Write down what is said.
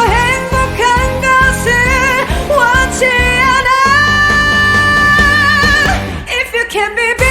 행복한 것을 원치 않아 If you can be